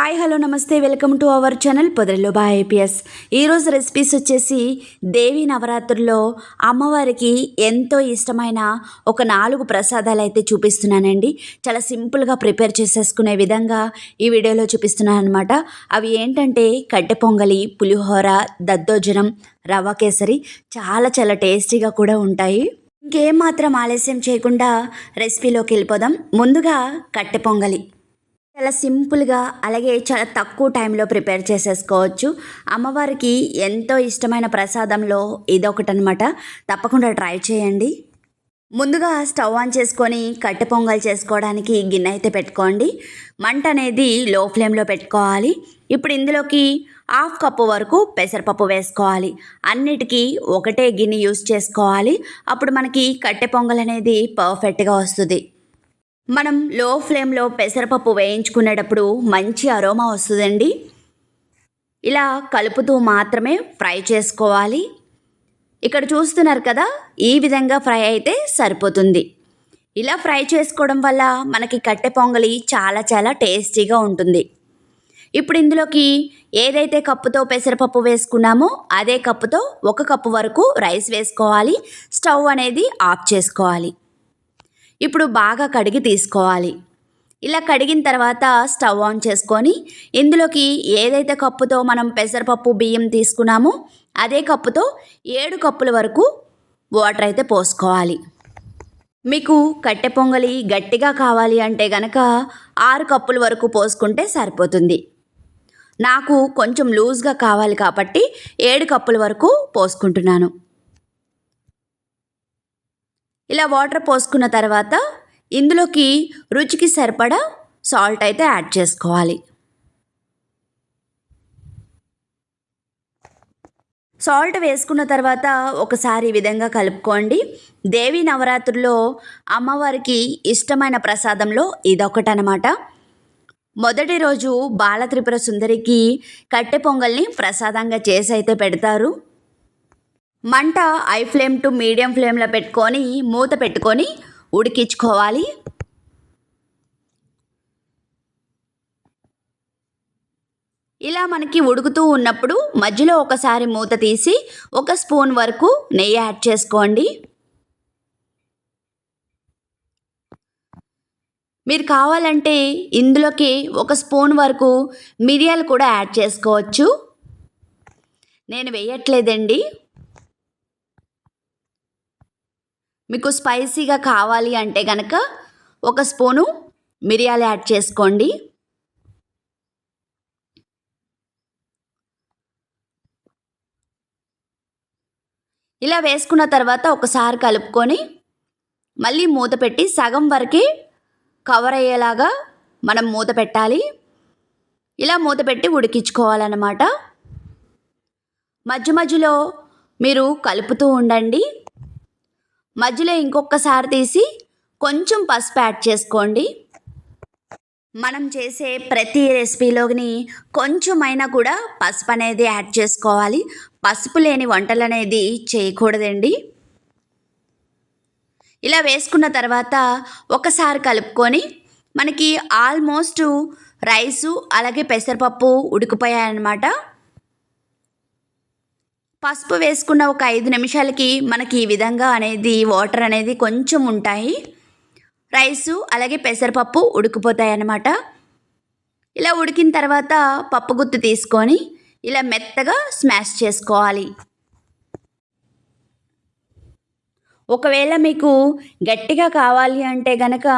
Hi hello నమస్తే welcome to our channel పొదరిలో బా ఏపీఎస్ ఈరోజు రెసిపీస్ వచ్చేసి దేవి నవరాత్రుల్లో అమ్మవారికి ఎంతో ఇష్టమైన ఒక నాలుగు ప్రసాదాలు అయితే చూపిస్తున్నానండి. చాలా సింపుల్గా ప్రిపేర్ చేసేసుకునే విధంగా ఈ వీడియోలో చూపిస్తున్నాను అనమాట అవి ఏంటంటే కట్టె పొంగలి పులిహోర దద్దోజనం రవ్వ కేసరి చాలా చాలా టేస్టీగా కూడా ఉంటాయి. ఇంకేం మాత్రం ఆలస్యం చేయకుండా రెసిపీలోకి వెళ్ళిపోదాం. ముందుగా కట్టె పొంగలి. చాలా సింపుల్గా అలాగే చాలా తక్కువ టైంలో ప్రిపేర్ చేసేసుకోవచ్చు. అమ్మవారికి ఎంతో ఇష్టమైన ప్రసాదంలో ఇదొకటనమాట తప్పకుండా ట్రై చేయండి. ముందుగా స్టవ్ ఆన్ చేసుకొని కట్టె పొంగల్ చేసుకోవడానికి గిన్నె అయితే పెట్టుకోండి. మంట అనేది లో ఫ్లేమ్లో పెట్టుకోవాలి. ఇప్పుడు ఇందులోకి హాఫ్ కప్పు వరకు పెసరపప్పు వేసుకోవాలి. అన్నిటికీ ఒకటే గిన్నె యూస్ చేసుకోవాలి. అప్పుడు మనకి కట్టె పొంగల్ అనేది పర్ఫెక్ట్గా వస్తుంది. మనం లో ఫ్లేమ్లో పెసరపప్పు వేయించుకునేటప్పుడు మంచి అరోమా వస్తుందండి. ఇలా కలుపుతూ మాత్రమే ఫ్రై చేసుకోవాలి. ఇక్కడ చూస్తున్నారు కదా ఈ విధంగా ఫ్రై అయితే సరిపోతుంది. ఇలా ఫ్రై చేసుకోవడం వల్ల మనకి కట్టె పొంగలి చాలా చాలా టేస్టీగా ఉంటుంది. ఇప్పుడు ఇందులోకి ఏదైతే కప్పుతో పెసరపప్పు వేసుకున్నామో అదే కప్పుతో ఒక కప్పు వరకు రైస్ వేసుకోవాలి. స్టవ్ అనేది ఆఫ్ చేసుకోవాలి. ఇప్పుడు బాగా కడిగి తీసుకోవాలి. ఇలా కడిగిన తర్వాత స్టవ్ ఆన్ చేసుకొని ఇందులోకి ఏదైతే కప్పుతో మనం పెసరపప్పు బియ్యం తీసుకున్నామో అదే కప్పుతో ఏడు కప్పుల వరకు వాటర్ అయితే పోసుకోవాలి. మీకు కట్టె పొంగలి గట్టిగా కావాలి అంటే గనక ఆరు కప్పుల వరకు పోసుకుంటే సరిపోతుంది. నాకు కొంచెం లూజ్గా కావాలి కాబట్టి ఏడు కప్పుల వరకు పోసుకుంటున్నాను. ఇలా వాటర్ పోసుకున్న తర్వాత ఇందులోకి రుచికి సరిపడా సాల్ట్ అయితే యాడ్ చేసుకోవాలి. సాల్ట్ వేసుకున్న తర్వాత ఒకసారి ఈ విధంగా కలుపుకోండి. దేవి నవరాత్రుల్లో అమ్మవారికి ఇష్టమైన ప్రసాదంలో ఇదొకటనమాట. మొదటి రోజు బాలత్రిపుర సుందరికి కట్టె పొంగల్ని ప్రసాదంగా చేసి అయితే పెడతారు. మంట ఐ ఫ్లేమ్ టు మీడియం ఫ్లేమ్లో పెట్టుకొని మూత పెట్టుకొని ఉడికించుకోవాలి. ఇలా మనకి ఉడుకుతూ ఉన్నప్పుడు మధ్యలో ఒకసారి మూత తీసి ఒక స్పూన్ వరకు నెయ్యి యాడ్ చేసుకోండి. మీరు కావాలంటే ఇందులోకి ఒక స్పూన్ వరకు మిరియాలు కూడా యాడ్ చేసుకోవచ్చు. నేను వేయట్లేదండి. మీకు స్పైసీగా కావాలి అంటే కనుక ఒక స్పూను మిరియాలు యాడ్ చేసుకోండి. ఇలా వేసుకున్న తర్వాత ఒకసారి కలుపుకొని మళ్ళీ మూత పెట్టి సగం వరకే కవర్ అయ్యేలాగా మనం మూత పెట్టాలి. ఇలా మూత పెట్టి ఉడికించుకోవాలన్నమాట. మధ్య మధ్యలో మీరు కలుపుతూ ఉండండి. మధ్యలో ఇంకొకసారి తీసి కొంచెం పసుపు యాడ్ చేసుకోండి. మనం చేసే ప్రతి రెసిపీలోని కొంచెమైనా కూడా పసుపు అనేది యాడ్ చేసుకోవాలి. పసుపు లేని వంటలు అనేది చేయకూడదండి. ఇలా వేసుకున్న తర్వాత ఒకసారి కలుపుకొని మనకి ఆల్మోస్ట్ రైసు అలాగే పెసరపప్పు ఉడికిపోయాయన్నమాట. పసుపు వేసుకున్న ఒక ఐదు నిమిషాలకి మనకి ఈ విధంగా అనేది వాటర్ అనేది కొంచెం ఉంటాయి. రైసు అలాగే పెసరపప్పు ఉడికిపోతాయి అన్నమాట. ఇలా ఉడికిన తర్వాత పప్పు గుత్తు తీసుకొని ఇలా మెత్తగా స్మాష్ చేసుకోవాలి. ఒకవేళ మీకు గట్టిగా కావాలి అంటే గనక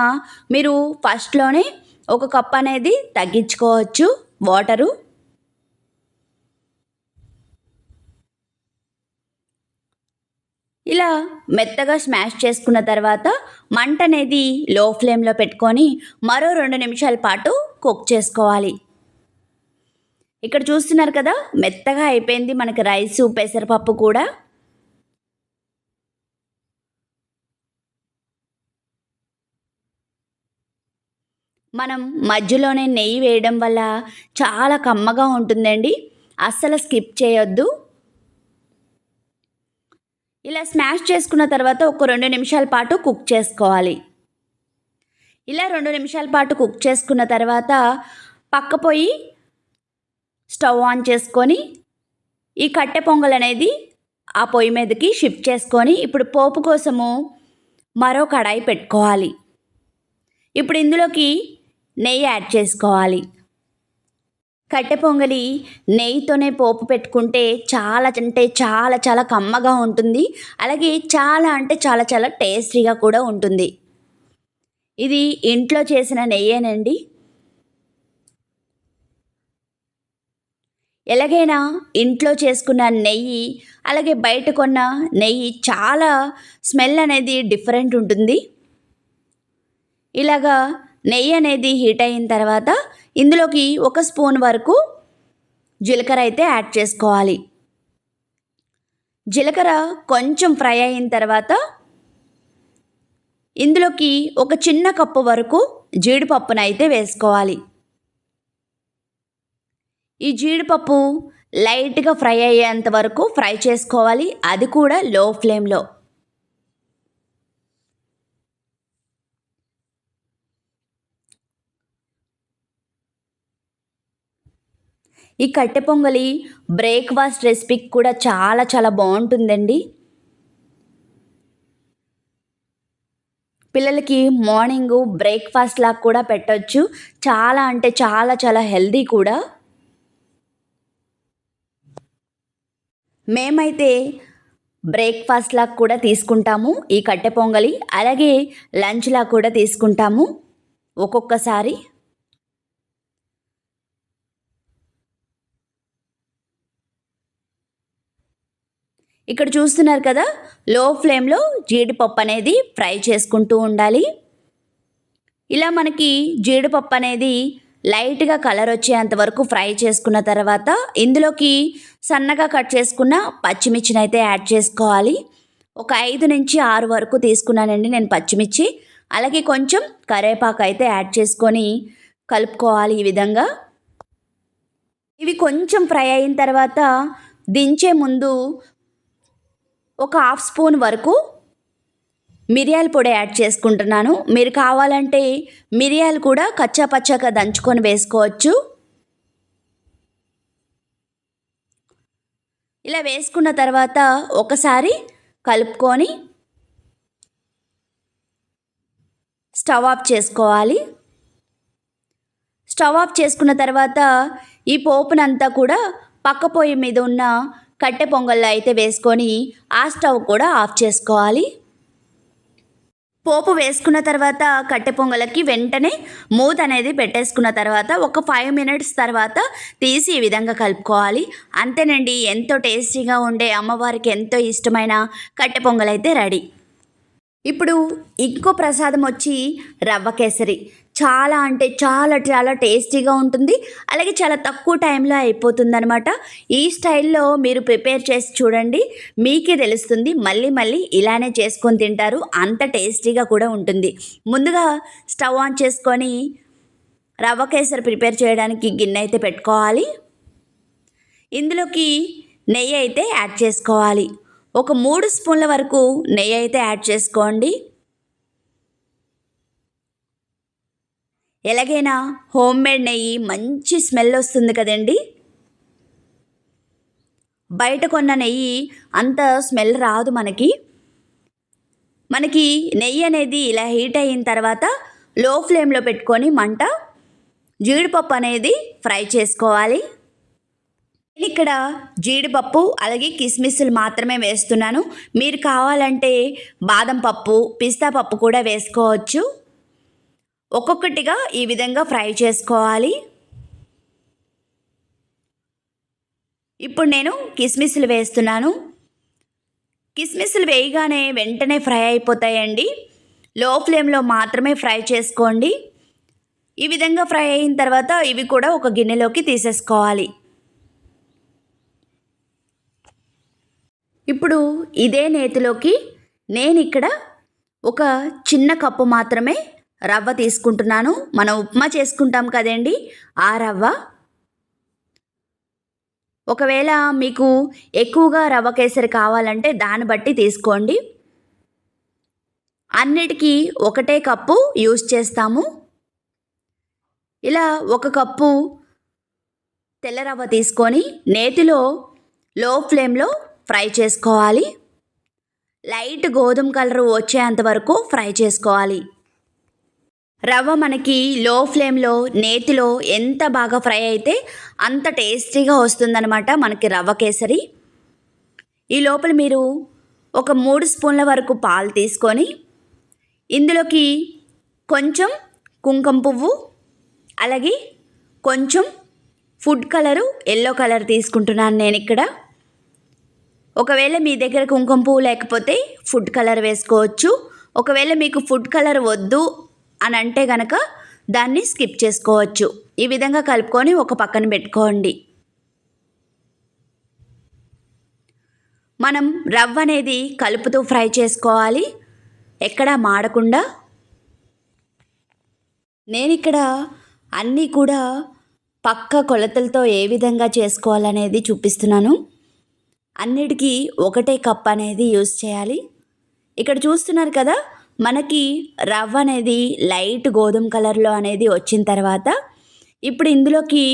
మీరు ఫస్ట్లోనే ఒక కప్ అనేది తగ్గించుకోవచ్చు వాటరు. ఇలా మెత్తగా స్మాష్ చేసుకున్న తర్వాత మంట అనేది లో ఫ్లేమ్లో పెట్టుకొని మరో రెండు నిమిషాల పాటు కుక్ చేసుకోవాలి. ఇక్కడ చూస్తున్నారు కదా మెత్తగా అయిపోయింది మనకి రైసు పెసరపప్పు కూడా. మనం మధ్యలోనే నెయ్యి వేయడం వల్ల చాలా కమ్మగా ఉంటుందండి. అస్సలు స్కిప్ చేయొద్దు. ఇలా స్మాష్ చేసుకున్న తర్వాత ఒక రెండు నిమిషాల పాటు కుక్ చేసుకోవాలి. ఇలా రెండు నిమిషాల పాటు కుక్ చేసుకున్న తర్వాత పక్క పొయ్యి స్టవ్ ఆన్ చేసుకొని ఈ కట్టె పొంగల్ అనేది ఆ పొయ్యి మీదకి షిఫ్ట్ చేసుకొని ఇప్పుడు పోపు కోసము మరో కడాయి పెట్టుకోవాలి. ఇప్పుడు ఇందులోకి నెయ్యి యాడ్ చేసుకోవాలి. కట్టె పొంగలి నెయ్యితోనే పోపు పెట్టుకుంటే చాలా అంటే చాలా చాలా కమ్మగా ఉంటుంది. అలాగే చాలా అంటే చాలా చాలా టేస్టీగా కూడా ఉంటుంది. ఇది ఇంట్లో చేసిన నెయ్యేనండి. ఎలాగైనా ఇంట్లో చేసుకున్న నెయ్యి అలాగే బయట కొన్న నెయ్యి చాలా స్మెల్ అనేది డిఫరెంట్ ఉంటుంది. ఇలాగా నెయ్యి అనేది హీట్ అయిన తర్వాత ఇందులోకి ఒక స్పూన్ వరకు జీలకర్ర అయితే యాడ్ చేసుకోవాలి. జీలకర్ర కొంచెం ఫ్రై అయిన తర్వాత ఇందులోకి ఒక చిన్న కప్పు వరకు జీడిపప్పును అయితే వేసుకోవాలి. ఈ జీడిపప్పు లైట్గా ఫ్రై అయ్యేంత వరకు ఫ్రై చేసుకోవాలి. అది కూడా లో ఫ్లేమ్లో. ఈ కట్టె పొంగలి బ్రేక్ఫాస్ట్ రెసిపీకి కూడా చాలా చాలా బాగుంటుందండి. పిల్లలకి మార్నింగ్ బ్రేక్ఫాస్ట్ లాగా కూడా పెట్టవచ్చు చాలా అంటే చాలా చాలా హెల్దీ కూడా. మేమైతే బ్రేక్ఫాస్ట్ లాగా కూడా తీసుకుంటాము ఈ కట్టె పొంగలి. అలాగే లంచ్ లాగా కూడా తీసుకుంటాము ఒక్కొక్కసారి. ఇక్కడ చూస్తున్నారు కదా లో ఫ్లేమ్లో జీడిపప్పు అనేది ఫ్రై చేసుకుంటూ ఉండాలి. ఇలా మనకి జీడిపప్పు అనేది లైట్గా కలర్ వచ్చేంత వరకు ఫ్రై చేసుకున్న తర్వాత ఇందులోకి సన్నగా కట్ చేసుకున్న పచ్చిమిర్చిని అయితే యాడ్ చేసుకోవాలి. ఒక ఐదు నుంచి ఆరు వరకు తీసుకున్నానండి నేను పచ్చిమిర్చి. అలాగే కొంచెం కరేపాకు అయితే యాడ్ చేసుకొని కలుపుకోవాలి ఈ విధంగా. ఇవి కొంచెం ఫ్రై అయిన తర్వాత దించే ముందు ఒక హాఫ్ స్పూన్ వరకు మిరియాల పొడి యాడ్ చేసుకుంటున్నాను. మీరు కావాలంటే మిరియాలు కూడా కచ్చా పచ్చాగా దంచుకొని వేసుకోవచ్చు. ఇలా వేసుకున్న తర్వాత ఒకసారి కలుపుకొని స్టవ్ ఆఫ్ చేసుకోవాలి. స్టవ్ ఆఫ్ చేసుకున్న తర్వాత ఈ పోపునంతా కూడా పక్క పొయ్యి మీద ఉన్న కట్టె పొంగల్లో అయితే వేసుకొని ఆ స్టవ్ కూడా ఆఫ్ చేసుకోవాలి. పోపు వేసుకున్న తర్వాత కట్టె పొంగలకి వెంటనే మూత అనేది పెట్టేసుకున్న తర్వాత ఒక ఫైవ్ మినిట్స్ తర్వాత తీసి ఈ విధంగా కలుపుకోవాలి. అంతేనండి ఎంతో టేస్టీగా ఉండే అమ్మవారికి ఎంతో ఇష్టమైన కట్టె పొంగల్ అయితే రెడీ. ఇప్పుడు ఇంకో ప్రసాదం వచ్చి రవ్వ కేసరి. చాలా అంటే చాలా చాలా టేస్టీగా ఉంటుంది. అలాగే చాలా తక్కువ టైంలో అయిపోతుంది అనమాట ఈ స్టైల్లో మీరు ప్రిపేర్ చేసి చూడండి. మీకే తెలుస్తుంది. మళ్ళీ మళ్ళీ ఇలానే చేసుకొని తింటారు. అంత టేస్టీగా కూడా ఉంటుంది. ముందుగా స్టవ్ ఆన్ చేసుకొని రవ్వ కేసరి ప్రిపేర్ చేయడానికి గిన్నె అయితే పెట్టుకోవాలి. ఇందులోకి నెయ్యి అయితే యాడ్ చేసుకోవాలి. ఒక మూడు స్పూన్ల వరకు నెయ్యి అయితే యాడ్ చేసుకోండి. ఎలాగైనా హోమ్ మేడ్ నెయ్యి మంచి స్మెల్ వస్తుంది కదండి. బయట కొన్న నెయ్యి అంత స్మెల్ రాదు మనకి. మనకి నెయ్యి అనేది ఇలా హీట్ అయిన తర్వాత లో ఫ్లేమ్లో పెట్టుకొని మంట జీడిపప్పు అనేది ఫ్రై చేసుకోవాలి. నేను ఇక్కడ జీడిపప్పు అలాగే కిస్మిస్లు మాత్రమే వేస్తున్నాను. మీరు కావాలంటే బాదం పప్పు పిస్తా పప్పు కూడా వేసుకోవచ్చు. ఒక్కొక్కటిగా ఈ విధంగా ఫ్రై చేసుకోవాలి. ఇప్పుడు నేను కిస్మిస్లు వేస్తున్నాను. కిస్మిస్లు వేయగానే వెంటనే ఫ్రై అయిపోతాయండి. లో ఫ్లేమ్లో మాత్రమే ఫ్రై చేసుకోండి. ఈ విధంగా ఫ్రై అయిన తర్వాత ఇవి కూడా ఒక గిన్నెలోకి తీసేసుకోవాలి. ఇప్పుడు ఇదే నేతిలోకి నేను ఇక్కడ ఒక చిన్న కప్పు మాత్రమే రవ్వ తీసుకుంటున్నాను. మనం ఉప్మా చేసుకుంటాం కదండి. ఆ రవ్వ ఒకవేళ మీకు ఎక్కువగా రవ్వ కేసరి కావాలంటే దాన్ని బట్టి తీసుకోండి. అన్నిటికీ ఒకటే కప్పు యూజ్ చేస్తాము. ఇలా ఒక కప్పు తెల్ల రవ్వ తీసుకొని నేతిలో లో ఫ్లేమ్లో ఫ్రై చేసుకోవాలి. లైట్ గోధుమ కలర్ వచ్చేంత వరకు ఫ్రై చేసుకోవాలి. రవ్వ మనకి లో ఫ్లేమ్లో నేతిలో ఎంత బాగా ఫ్రై అయితే అంత టేస్టీగా వస్తుందన్నమాట మనకి రవ్వ కేసరి. ఈ లోపల మీరు ఒక మూడు స్పూన్ల వరకు పాలు తీసుకొని ఇందులోకి కొంచెం కుంకుమ పువ్వు అలాగే కొంచెం ఫుడ్ కలరు ఎల్లో కలర్ తీసుకుంటున్నాను నేను ఇక్కడ. ఒకవేళ మీ దగ్గర కుంకుమ పువ్వు లేకపోతే ఫుడ్ కలర్ వేసుకోవచ్చు. ఒకవేళ మీకు ఫుడ్ కలర్ వద్దు అని అంటే కనుక దాన్ని స్కిప్ చేసుకోవచ్చు. ఈ విధంగా కలుపుకొని ఒక పక్కన పెట్టుకోండి. మనం రవ్వ అనేది కలుపుతూ ఫ్రై చేసుకోవాలి. ఎక్కడా మాడకుండా. నేను ఇక్కడ అన్నీ కూడా పక్క కొలతలతో ఏ విధంగా చేసుకోవాలనేది చూపిస్తున్నాను. అన్నిటికీ ఒకటే కప్ అనేది యూస్ చేయాలి. ఇక్కడ చూస్తున్నారు కదా మనకి రవ్వ అనేది లైట్ గోధుమ కలర్లో అనేది వచ్చిన తర్వాత ఇప్పుడు ఇందులోకి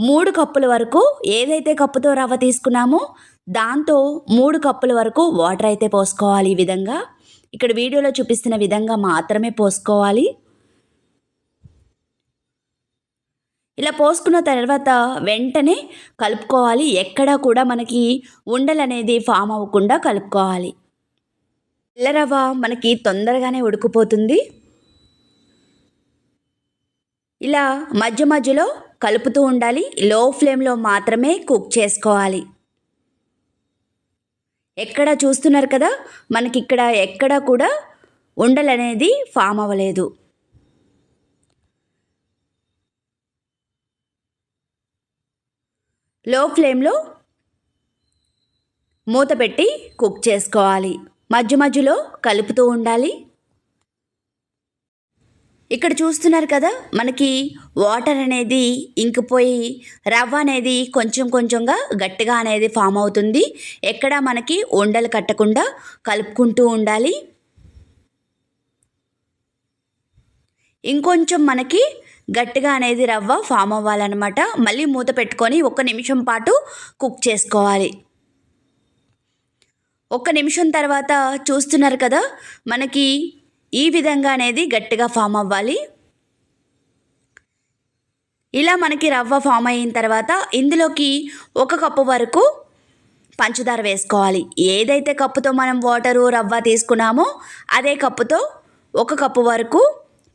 మూడు కప్పుల వరకు ఏదైతే కప్పుతో రవ్వ తీసుకున్నామో దాంతో మూడు కప్పుల వరకు వాటర్ అయితే పోసుకోవాలి ఈ విధంగా. ఇక్కడ వీడియోలో చూపిస్తున్న విధంగా మాత్రమే పోసుకోవాలి. ఇలా పోసుకున్న తర్వాత వెంటనే కలుపుకోవాలి. ఎక్కడా కూడా మనకి ఉండలు అనేది ఫామ్ అవ్వకుండా కలుపుకోవాలి. తెల్లరవ్వ మనకి తొందరగానే ఉడికిపోతుంది. ఇలా మధ్య మధ్యలో కలుపుతూ ఉండాలి. లో ఫ్లేమ్లో మాత్రమే కుక్ చేసుకోవాలి. ఎక్కడ చూస్తున్నారు కదా మనకి ఇక్కడ ఎక్కడ కూడా ఉండలనేది ఫామ్ అవ్వలేదు. లో ఫ్లేమ్లో మూత పెట్టి కుక్ చేసుకోవాలి. మధ్య మధ్యలో కలుపుతూ ఉండాలి. ఇక్కడ చూస్తున్నారు కదా మనకి వాటర్ అనేది ఇంకిపోయి రవ్వ అనేది కొంచెం కొంచెంగా గట్టిగా అనేది ఫామ్ అవుతుంది. ఎక్కడ మనకి ఉండలు కట్టకుండా కలుపుకుంటూ ఉండాలి. ఇంకొంచెం మనకి గట్టిగా అనేది రవ్వ ఫామ్ అవ్వాలన్నమాట. మళ్ళీ మూత పెట్టుకొని ఒక నిమిషం పాటు కుక్ చేసుకోవాలి. ఒక్క నిమిషం తర్వాత చూస్తున్నారు కదా మనకి ఈ విధంగా అనేది గట్టిగా ఫామ్ అవ్వాలి. ఇలా మనకి రవ్వ ఫామ్ అయిన తర్వాత ఇందులోకి ఒక కప్పు వరకు పంచదార వేసుకోవాలి. ఏదైతే కప్పుతో మనం వాటరు రవ్వ తీసుకున్నామో అదే కప్పుతో ఒక కప్పు వరకు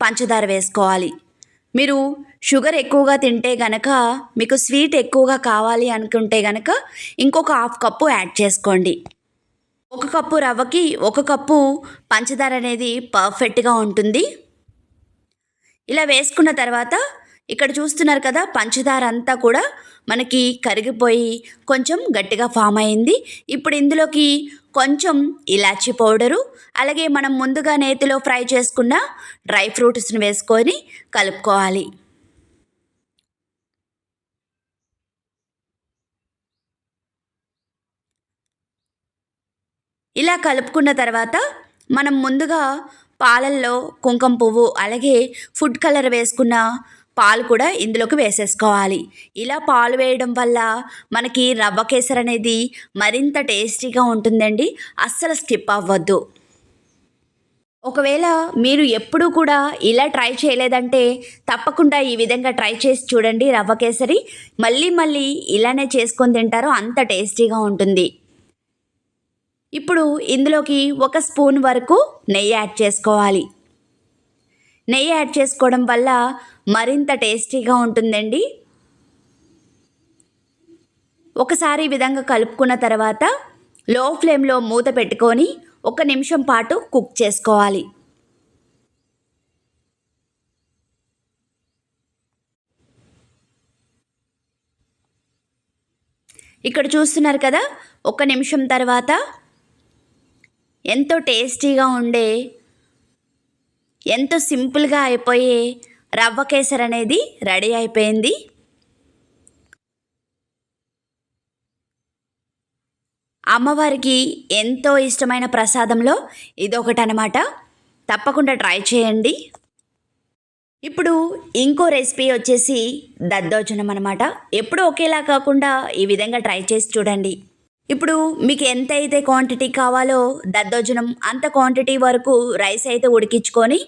పంచదార వేసుకోవాలి. మీరు షుగర్ ఎక్కువగా తింటే గనక మీకు స్వీట్ ఎక్కువగా కావాలి అనుకుంటే గనక ఇంకొక హాఫ్ కప్పు యాడ్ చేసుకోండి. ఒక కప్పు రవ్వకి ఒక కప్పు పంచదార అనేది పర్ఫెక్ట్గా ఉంటుంది. ఇలా వేసుకున్న తర్వాత ఇక్కడ చూస్తున్నారు కదా పంచదార అంతా కూడా మనకి కరిగిపోయి కొంచెం గట్టిగా ఫామ్ అయింది. ఇప్పుడు ఇందులోకి కొంచెం ఇలాచీ పౌడరు అలాగే మనం ముందుగా నేతిలో ఫ్రై చేసుకున్న డ్రై ఫ్రూట్స్ని వేసుకొని కలుపుకోవాలి. ఇలా కలుపుకున్న తర్వాత మనం ముందుగా పాలల్లో కుంకుమ పువ్వు అలాగే ఫుడ్ కలర్ వేసుకున్న పాలు కూడా ఇందులోకి వేసేసుకోవాలి. ఇలా పాలు వేయడం వల్ల మనకి రవ్వ కేసర్ అనేది మరింత టేస్టీగా ఉంటుందండి. అస్సలు స్కిప్ అవ్వద్దు. ఒకవేళ మీరు ఎప్పుడూ కూడా ఇలా ట్రై చేయలేదంటే తప్పకుండా ఈ విధంగా ట్రై చేసి చూడండి రవ్వ కేసరి. మళ్ళీ మళ్ళీ ఇలానే చేసుకొని తింటారో అంత టేస్టీగా ఉంటుంది. ఇప్పుడు ఇందులోకి ఒక స్పూన్ వరకు నెయ్యి యాడ్ చేసుకోవాలి. నెయ్యి యాడ్ చేసుకోవడం వల్ల మరింత టేస్టీగా ఉంటుందండి. ఒకసారి ఈ విధంగా కలుపుకున్న తర్వాత లో ఫ్లేమ్లో మూత పెట్టుకొని ఒక నిమిషం పాటు కుక్ చేసుకోవాలి. ఇక్కడ చూస్తున్నారు కదా ఒక నిమిషం తర్వాత ఎంతో టేస్టీగా ఉండే ఎంతో సింపుల్గా అయిపోయే రవ్వ కేసర్ అనేది రెడీ అయిపోయింది. అమ్మవారికి ఎంతో ఇష్టమైన ప్రసాదంలో ఇదొకటి అనమాట తప్పకుండా ట్రై చేయండి. ఇప్పుడు ఇంకో రెసిపీ వచ్చేసి దద్దోజనం అనమాట. ఎప్పుడు ఒకేలా కాకుండా ఈ విధంగా ట్రై చేసి చూడండి. ఇప్పుడు మీకు ఎంత అయితే క్వాంటిటీ కావాలో దద్దోజనం అంత క్వాంటిటీ వరకు రైస్ అయితే ఉడికించుకొని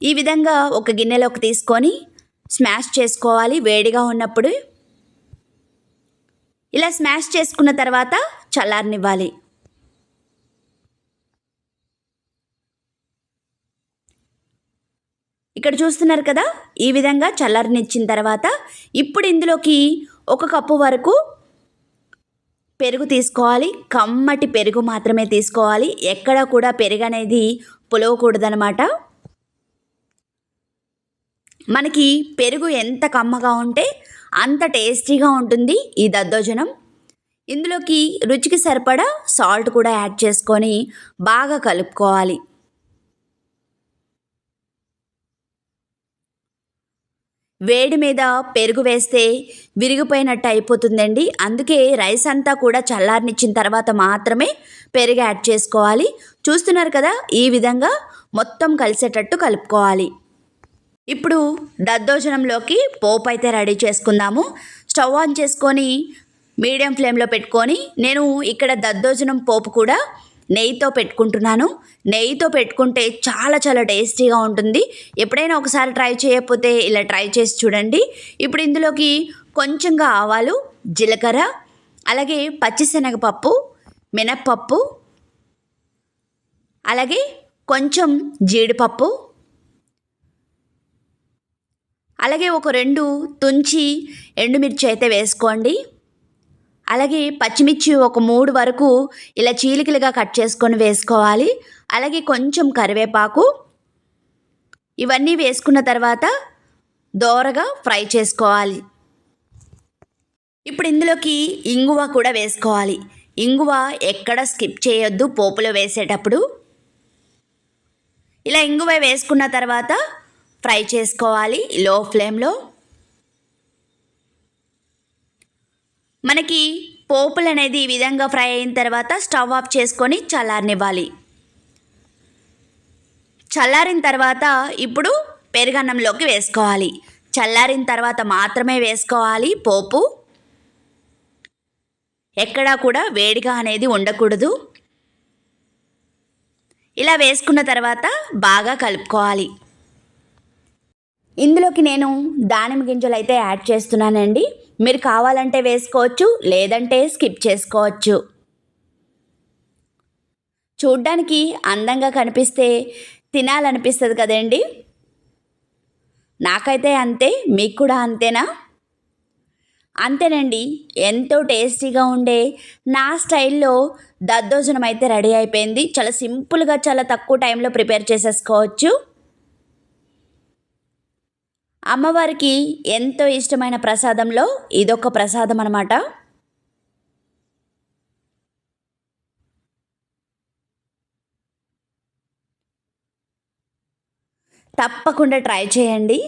ఈ విధంగా ఒక గిన్నెలోకి తీసుకొని స్మాష్ చేసుకోవాలి. వేడిగా ఉన్నప్పుడు ఇలా స్మాష్ చేసుకున్న తర్వాత చల్లారనివ్వాలి. ఇక్కడ చూస్తున్నారు కదా ఈ విధంగా చల్లారనిచ్చిన తర్వాత ఇప్పుడు ఇందులోకి ఒక కప్పు వరకు పెరుగు తీసుకోవాలి. కమ్మటి పెరుగు మాత్రమే తీసుకోవాలి. ఎక్కడ కూడా పెరుగు అనేది పులవకూడదనమాట మనకి పెరుగు ఎంత కమ్మగా ఉంటే అంత టేస్టీగా ఉంటుంది ఈ దద్దోజనం. ఇందులోకి రుచికి సరిపడా సాల్ట్ కూడా యాడ్ చేసుకొని బాగా కలుపుకోవాలి. వేడి మీద పెరుగు వేస్తే విరిగిపోయినట్టు అయిపోతుందండి. అందుకే రైస్ అంతా కూడా చల్లారనిచ్చిన తర్వాత మాత్రమే పెరుగు యాడ్ చేసుకోవాలి. చూస్తున్నారు కదా ఈ విధంగా మొత్తం కలిసేటట్టు కలుపుకోవాలి. ఇప్పుడు దద్దోజనంలోకి పోపు అయితే రెడీ చేసుకుందాము. స్టవ్ ఆన్ చేసుకొని మీడియం ఫ్లేమ్లో పెట్టుకొని నేను ఇక్కడ దద్దోజనం పోపు కూడా నెయ్యితో పెట్టుకుంటున్నాను. నెయ్యితో పెట్టుకుంటే చాలా చాలా టేస్టీగా ఉంటుంది. ఎప్పుడైనా ఒకసారి ట్రై చేయకపోతే ఇలా ట్రై చేసి చూడండి. ఇప్పుడు ఇందులోకి కొంచెంగా ఆవాలు జీలకర్ర అలాగే పచ్చిశనగపప్పు మినప్పప్పు అలాగే కొంచెం జీడిపప్పు అలాగే ఒక రెండు తుంచి ఎండుమిర్చి అయితే వేసుకోండి. అలాగే పచ్చిమిర్చి ఒక మూడు వరకు ఇలా చీలికలుగా కట్ చేసుకొని వేసుకోవాలి. అలాగే కొంచెం కరివేపాకు. ఇవన్నీ వేసుకున్న తర్వాత దోరగా ఫ్రై చేసుకోవాలి. ఇప్పుడు ఇందులోకి ఇంగువ కూడా వేసుకోవాలి. ఇంగువ ఎక్కడ స్కిప్ చేయొద్దు పోపులో వేసేటప్పుడు. ఇలా ఇంగువ వేసుకున్న తర్వాత ఫ్రై చేసుకోవాలి లో ఫ్లేమ్లో. మనకి పోపులు అనేది ఈ విధంగా ఫ్రై అయిన తర్వాత స్టవ్ ఆఫ్ చేసుకొని చల్లారనివ్వాలి. చల్లారిన తర్వాత ఇప్పుడు పెరుగన్నంలోకి వేసుకోవాలి. చల్లారిన తర్వాత మాత్రమే వేసుకోవాలి పోపు. ఎక్కడా కూడా వేడిగా అనేది ఉండకూడదు. ఇలా వేసుకున్న తర్వాత బాగా కలుపుకోవాలి. ఇందులోకి నేను దానిమ్మ గింజలు అయితే యాడ్ చేస్తున్నానండి. మీరు కావాలంటే వేసుకోవచ్చు లేదంటే స్కిప్ చేసుకోవచ్చు. చూడ్డానికి అందంగా కనిపిస్తే తినాలనిపిస్తుంది కదండి? నాకైతే అంతే మీకు కూడా అంతేనా? అంతేనండి ఎంతో టేస్టీగా ఉండే నా స్టైల్లో దద్దోజనం అయితే రెడీ అయిపోయింది. చాలా సింపుల్గా చాలా తక్కువ టైంలో ప్రిపేర్ చేసేసుకోవచ్చు. అమ్మవారికి ఎంతో ఇష్టమైన ప్రసాదంలో ఇదొక ప్రసాదం అనమాట తప్పకుండా ట్రై చేయండి.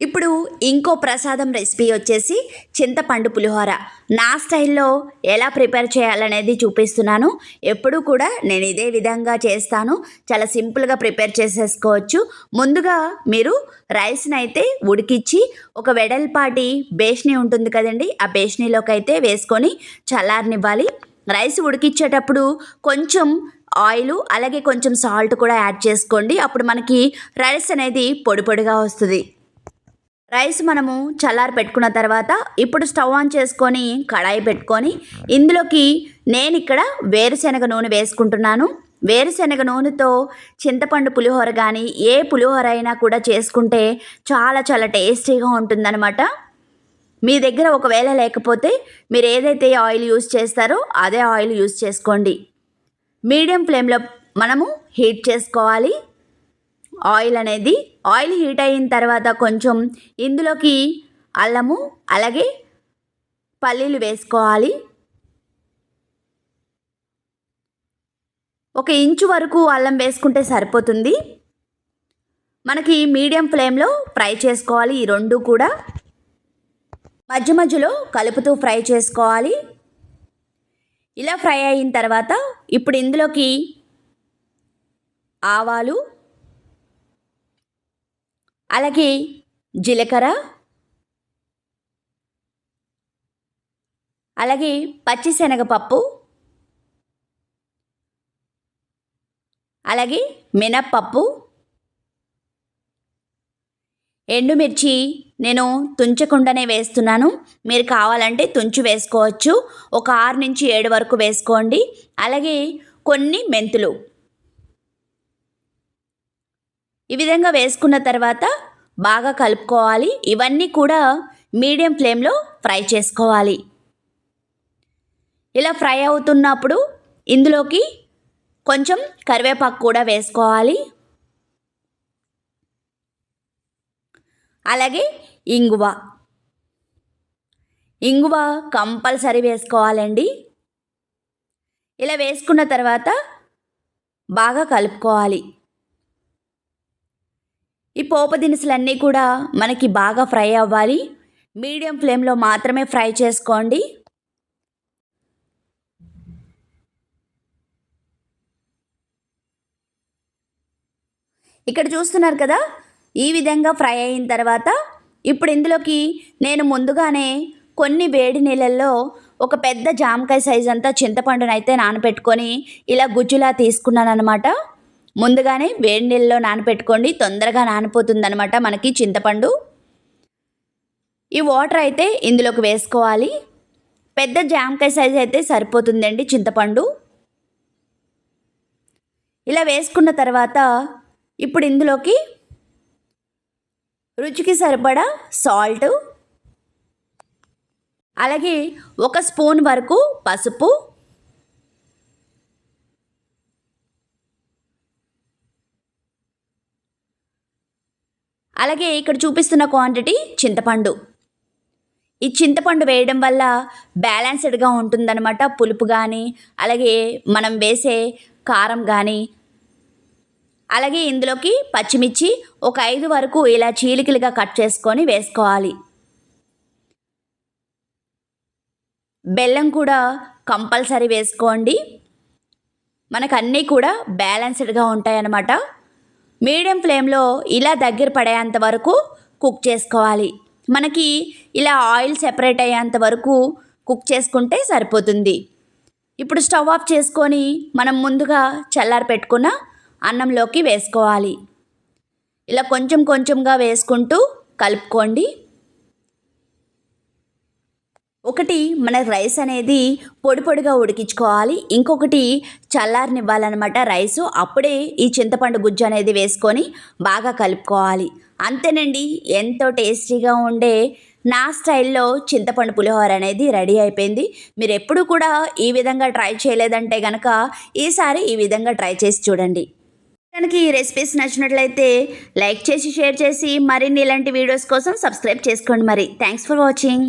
ఇప్పుడు ఇంకో ప్రసాదం రెసిపీ వచ్చేసి చింతపండు పులిహోర. నా స్టైల్లో ఎలా ప్రిపేర్ చేయాలనేది చూపిస్తున్నాను. ఎప్పుడూ కూడా నేను ఇదే విధంగా చేస్తాను. చాలా సింపుల్గా ప్రిపేర్ చేసేసుకోవచ్చు. ముందుగా మీరు రైస్ని అయితే ఉడికిచ్చి ఒక వెడల్పాటి బేష్ని ఉంటుంది కదండి ఆ బేష్నీలోకి అయితే వేసుకొని చల్లారనివ్వాలి. రైస్ ఉడికిచ్చేటప్పుడు కొంచెం ఆయిల్ అలాగే కొంచెం సాల్ట్ కూడా యాడ్ చేసుకోండి. అప్పుడు మనకి రైస్ అనేది పొడి పొడిగా వస్తుంది. రైస్ మనము చల్లారి పెట్టుకున్న తర్వాత ఇప్పుడు స్టవ్ ఆన్ చేసుకొని కడాయి పెట్టుకొని ఇందులోకి నేను ఇక్కడ వేరుశనగ నూనె వేసుకుంటున్నాను. వేరుశనగ నూనెతో చింతపండు పులిహోర కానీ ఏ పులిహోర అయినా కూడా చేసుకుంటే చాలా చాలా టేస్టీగా ఉంటుందన్నమాట. మీ దగ్గర ఒకవేళ లేకపోతే మీరు ఏదైతే ఆయిల్ యూస్ చేస్తారో అదే ఆయిల్ యూస్ చేసుకోండి. మీడియం ఫ్లేమ్లో మనము హీట్ చేసుకోవాలి. ఆయిల్ అనేది ఆయిల్ హీట్ అయిన తర్వాత కొంచెం ఇందులోకి అల్లము అలాగే పల్లీలు వేసుకోవాలి. ఒక ఇంచు వరకు అల్లం వేసుకుంటే సరిపోతుంది. మనకి మీడియం ఫ్లేమ్లో ఫ్రై చేసుకోవాలి ఈ రెండు కూడా. మధ్య మధ్యలో కలుపుతూ ఫ్రై చేసుకోవాలి. ఇలా ఫ్రై అయిన తర్వాత ఇప్పుడు ఇందులోకి ఆవాలు అలాగే జీలకర్ర అలాగే పచ్చిశనగపప్పు అలాగే మినప్పప్పు ఎండుమిర్చి నేను తుంచకుండానే వేస్తున్నాను. మీరు కావాలంటే తుంచి వేసుకోవచ్చు. ఒక ఆరు నుంచి ఏడు వరకు వేసుకోండి. అలాగే కొన్ని మెంతులు. ఈ విధంగా వేసుకున్న తర్వాత బాగా కలుపుకోవాలి. ఇవన్నీ కూడా మీడియం ఫ్లేమ్లో ఫ్రై చేసుకోవాలి. ఇలా ఫ్రై అవుతున్నప్పుడు ఇందులోకి కొంచెం కరివేపాకు కూడా వేసుకోవాలి. అలాగే ఇంగువ. ఇంగువ కంపల్సరీ వేసుకోవాలండి. ఇలా వేసుకున్న తర్వాత బాగా కలుపుకోవాలి. ఈ పోపు దినుసులన్నీ కూడా మనకి బాగా ఫ్రై అవ్వాలి. మీడియం ఫ్లేమ్లో మాత్రమే ఫ్రై చేసుకోండి. ఇక్కడ చూస్తున్నారు కదా ఈ విధంగా ఫ్రై అయిన తర్వాత ఇప్పుడు ఇందులోకి నేను ముందుగానే కొన్ని వేడి నీళ్ళల్లో ఒక పెద్ద జామకాయ సైజ్ అంతా చింతపండునైతే నానబెట్టుకొని ఇలా గుజ్జులా తీసుకున్నాను అనమాట ముందుగానే వేడి నీళ్ళలో నానబెట్టుకోండి తొందరగా నానిపోతుందనమాట మనకి చింతపండు. ఈ వాటర్ అయితే ఇందులోకి వేసుకోవాలి. పెద్ద జామకాయ సైజ్ అయితే సరిపోతుందండి చింతపండు. ఇలా వేసుకున్న తర్వాత ఇప్పుడు ఇందులోకి రుచికి సరిపడా సాల్ట్ అలాగే ఒక స్పూన్ వరకు పసుపు. అలాగే ఇక్కడ చూపిస్తున్న క్వాంటిటీ చింతపండు. ఈ చింతపండు వేయడం వల్ల బ్యాలెన్స్డ్గా ఉంటుందన్నమాట పులుపు కానీ అలాగే మనం వేసే కారం కానీ అలాగే ఇందులోకి పచ్చిమిర్చి ఒక ఐదు వరకు ఇలా చీలికలుగా కట్ చేసుకొని వేసుకోవాలి. బెల్లం కూడా కంపల్సరీ వేసుకోండి. మనకు అన్నీ కూడా బ్యాలెన్స్డ్గా ఉంటాయన్నమాట. మీడియం ఫ్లేమ్లో ఇలా దగ్గర పడేంత వరకు కుక్ చేసుకోవాలి. మనకి ఇలా ఆయిల్ సెపరేట్ అయ్యేంత వరకు కుక్ చేసుకుంటే సరిపోతుంది. ఇప్పుడు స్టవ్ ఆఫ్ చేసుకొని మనం ముందుగా చల్లారి పెట్టుకున్న అన్నంలోకి వేసుకోవాలి. ఇలా కొంచెం కొంచెంగా వేసుకుంటూ కలుపుకోండి. ఒకటి మన రైస్ అనేది పొడి పొడిగా ఉడికించుకోవాలి. ఇంకొకటి చల్లారనివ్వాలన్నమాట రైసు. అప్పుడే ఈ చింతపండు గుజ్జు అనేది వేసుకొని బాగా కలుపుకోవాలి. అంతేనండి ఎంతో టేస్టీగా ఉండే నా స్టైల్లో చింతపండు పులిహోర అనేది రెడీ అయిపోయింది. మీరు ఎప్పుడు కూడా ఈ విధంగా ట్రై చేయలేదంటే కనుక ఈసారి ఈ విధంగా ట్రై చేసి చూడండి. కనుక ఈ రెసిపీస్ నచ్చినట్లయితే లైక్ చేసి షేర్ చేసి మరిన్ని ఇలాంటి వీడియోస్ కోసం సబ్స్క్రైబ్ చేసుకోండి మరి. Thanks for watching.